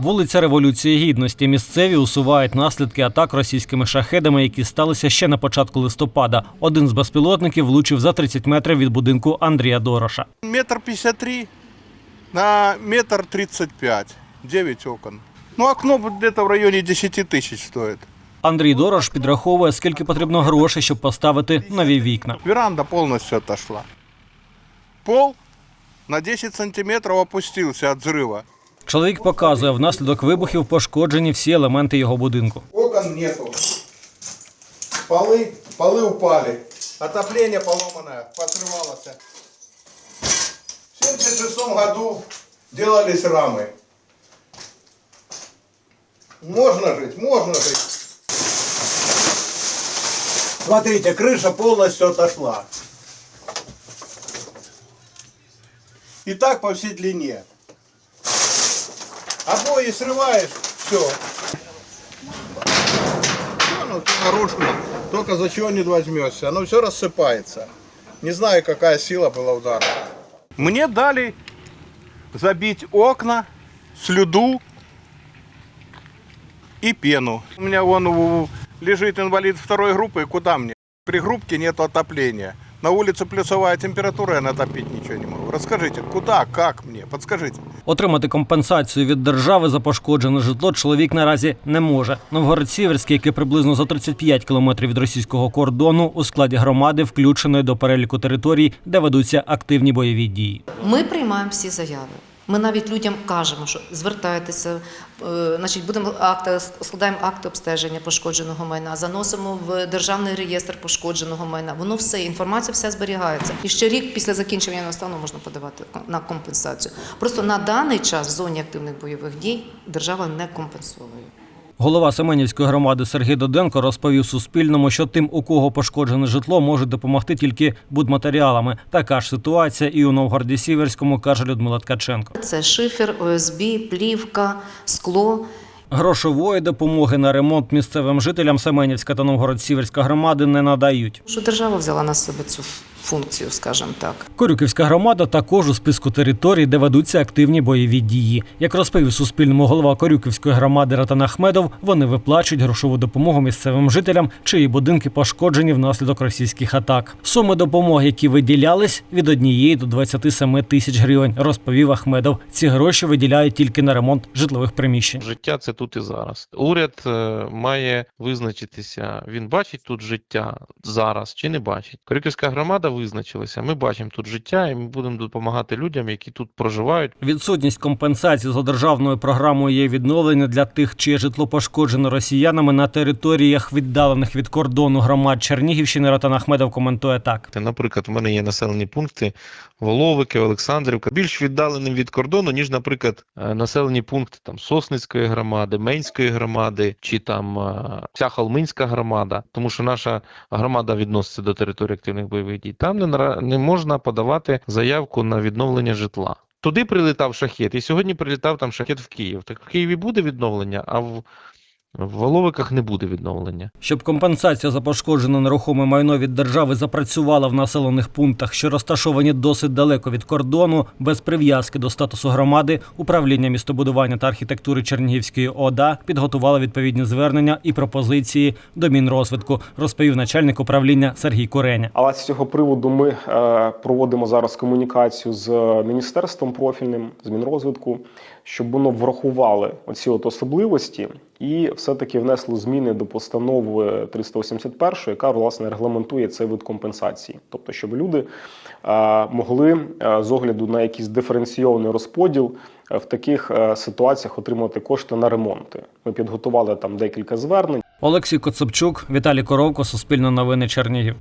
Вулиця Революції Гідності. Місцеві усувають наслідки атак російськими шахедами, які сталися ще на початку листопада. Один з безпілотників влучив за 30 метрів від будинку Андрія Дороша. Метр пятьдесят три на метр тридцать пять. Девять окон. Ну, окно где-то в районе 10 тысяч стоит. Андрій Дорош підраховує, скільки потрібно грошей, щоб поставити нові вікна. Веранда полностью отошла. Пол на 10 сантиметров опустился от взрыва. Чоловік показує, внаслідок вибухів пошкоджені всі елементи його будинку. Окон нету. Полы, полы упали. Отопление поломанное, посрывалось. В 76 году делались рамы. Можно жить, можно жить. Смотрите, крыша полностью отошла. И так по всей длине. Обои срываешь, все. Оно все нарушено. Только за чего не возьмешься. Оно все рассыпается. Не знаю, какая сила была удара. Мне дали забить окна, слюду и пену. У меня вон лежит инвалид второй группы, куда мне? При группке нет отопления. На вулиці плюсова температура, я натопити нічого не можу. Розкажіть, куди, как мені, підскажіть. Отримати компенсацію від держави за пошкоджене житло чоловік наразі не може. Новгород-Сіверський, який приблизно за 35 кілометрів від російського кордону, у складі громади включеної до переліку територій, де ведуться активні бойові дії. Ми приймаємо всі заяви. Ми навіть людям кажемо, що звертайтеся, е, значить, будемо акти, складаємо акти обстеження пошкодженого майна, заносимо в державний реєстр пошкодженого майна. Воно все, інформація вся зберігається. І ще рік після закінчення настану можна подавати на компенсацію. Просто на даний час в зоні активних бойових дій держава не компенсує. Голова Семенівської громади Сергій Доденко розповів Суспільному, що тим, у кого пошкоджене житло, можуть допомогти тільки будматеріалами. Така ж ситуація і у Новгороді Сіверському, каже Людмила Ткаченко. Це шифер, ОСБ, плівка, скло. Грошової допомоги на ремонт місцевим жителям Семенівська та Новгород-Сіверська громади не надають. Що держава взяла на себе цю функцію, скажімо так. Корюківська громада також у списку територій, де ведуться активні бойові дії. Як розповів Суспільному голова Корюківської громади Ратан Ахмедов, вони виплачують грошову допомогу місцевим жителям, чиї будинки пошкоджені внаслідок російських атак. Суми допомоги, які виділялись, від однієї до 27 тисяч гривень, розповів Ахмедов. Ці гроші виділяють тільки на ремонт житлових приміщень. Життя це тут і зараз. Уряд е, має визначитися, він бачить тут життя зараз чи не бачить. Корюківська громада визначилася. Ми бачимо тут життя, і ми будемо допомагати людям, які тут проживають. Відсутність компенсації за державною програмою є відновлення для тих, чиє житло пошкоджено росіянами на територіях віддалених від кордону громад Чернігівщини. Ратан Ахмедов коментує так. Наприклад, в мене є населені пункти Воловики, Олександрівка, більш віддаленим від кордону, ніж, наприклад, е, населені пункти там Сосницької громади, Менської громади чи там е, вся Холминська громада, тому що наша громада відноситься до території активних бойових дій. Там не, не можна подавати заявку на відновлення житла. Туди прилітав шахет, і сьогодні прилітав там шахет в Київ. Так в Києві буде відновлення, а в, в Воловиках не буде відновлення. Щоб компенсація за пошкоджене нерухоме майно від держави запрацювала в населених пунктах, що розташовані досить далеко від кордону, без прив'язки до статусу громади, управління містобудування та архітектури Чернігівської ОДА підготувало відповідні звернення і пропозиції до Мінрозвитку, розповів начальник управління Сергій Куреня. Але з цього приводу ми е, проводимо зараз комунікацію з міністерством профільним, з Мінрозвитку, щоб воно врахували оці от особливості і все-таки внесло зміни до постанови 381, яка власне регламентує цей вид компенсації. Тобто, щоб люди е, могли е, з огляду на якийсь диференційований розподіл е, в таких ситуаціях отримати кошти на ремонти. Ми підготували там декілька звернень. Олексій Коцепчук, Віталій Коровко, Суспільне новини Чернігів.